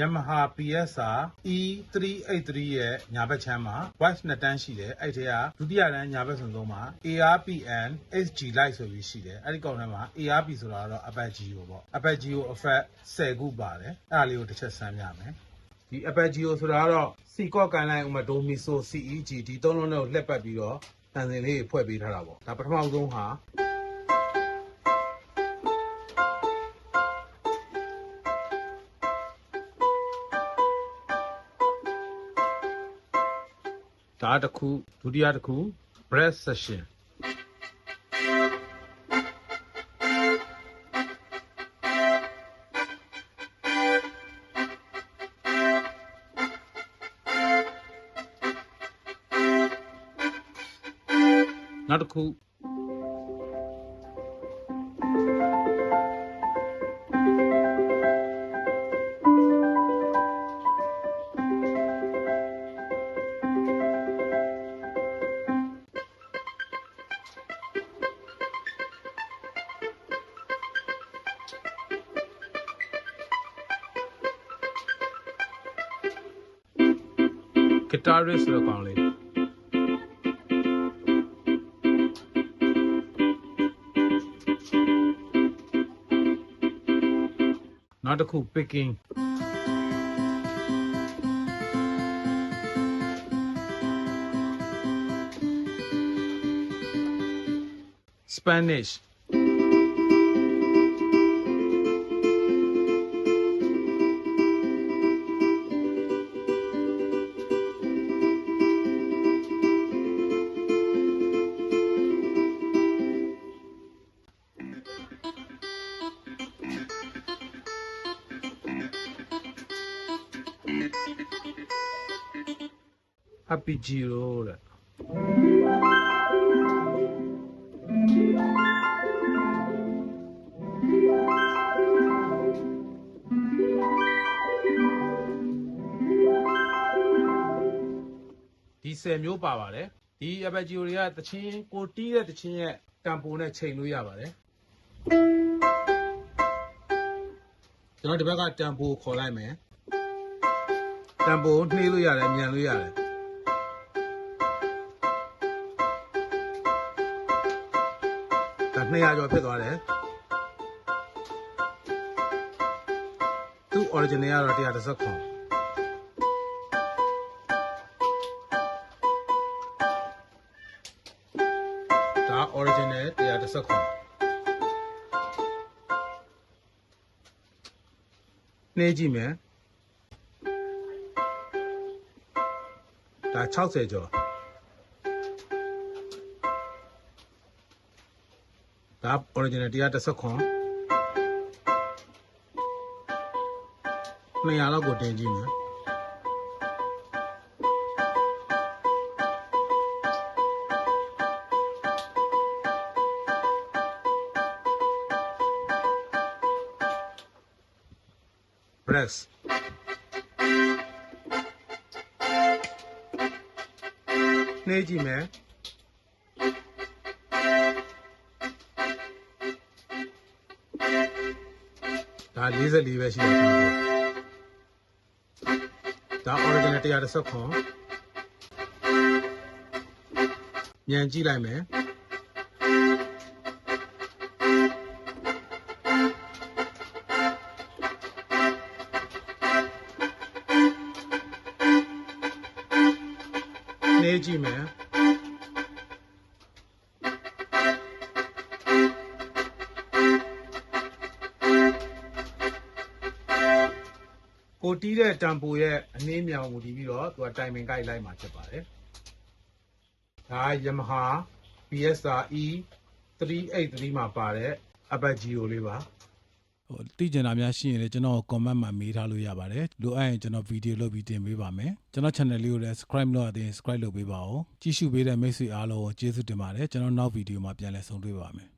Yamaha PSR E383 ရဲ့ညာဘက်ချမ်းမှာ voice နှစ်တန်းရှိတယ်အဲ့ထဲကဒုတိယတန်းညာဘက်ဆုံးဆုံးမှာ ARPN HG light ဆိုပြီးရှိတယ်အဲ့ဒီကောင်ထဲမှာ ARP ဆိုတာကတော့ Apergeo ပေါ့ Apergeo effect 10ခုပါတယ်အဲ့ဒါလေးကိုတစ်ချက်ဆန်းပြမယ်ဒီ Apergeo ဆိုတာကတော့ C-Core ကန်လိုက်ဥမာ Domiso CEG ဒီသုံးလုံးနဲ့ကိုလှက်ပတ်ပြီးတော့တန်စင်လေးတွေဖွဲ့ပေးထားတာပေါ့ဒါပထမဆုံးဟာ ဒါတစ်ခုဒုတိယတစ်ခု breath session နောက်တစ်ခု guitarist ဆိုတဲ့ကောင်လေးနောက်တစ်ခု picking Spanish အပီဂျီရိုတဲ့ဒီ10မျိုးပါပါတယ်ဒီအပီဂျီရိုတွေကတချင်းကိုတီးတဲ့တချင်းရဲ့တမ်ပိုနဲ့ချိန်လို့ရပါတယ်ကျွန်တော်ဒီဘက်ကတမ်ပိုခေါ်လိုက်မယ် တမ်ပိုနှေးလို့ရတယ်မြန်လို့ရတယ်ဒါ200ကျော်ဖြစ်သွားတယ်သူ original ကတော့130ခွန်ဒါ original 130ခွန်နှေးကြည့်မယ် ဒါ60ကျော်ဒါ original 130ခွန်200လောက်ကိုတင်ကြည့်မယ်။ press နှေးကြည့်မယ်ဒါ44ပဲရှိတယ်ဒါ original 130ခွန်ညံကြည့်လိုက်မယ် နေကြည့်မယ်ကိုတီးတဲ့တမ်ပိုရဲ့အနည်းမြောင်ကိုဒီပြီးတော့သူကတိုင်ပင်ကိုက်လိုက်မှာဖြစ်ပါတယ်ဒါ Yamaha PSR E 383မှာပါတဲ့ Apergeo လေးပါ ဟိုသိကျင်တာများရှိရင်လည်းကျွန်တော် comment မှာမေးထားလို့ရပါတယ်လိုအပ်ရင်ကျွန်တော်ဗီဒီယိုလုပ်ပြီးတင်ပေးပါမယ်ကျွန်တော် channel လေးကိုလည်း subscribe လုပ်ရသေးရင် subscribe လုပ်ပေးပါဦးကြည့်ရှုပေးတဲ့မိတ်ဆွေအားလုံးကိုကျေးဇူးတင်ပါတယ်ကျွန်တော်နောက်ဗီဒီယိုမှာပြန်လည်ဆုံတွေ့ပါမယ်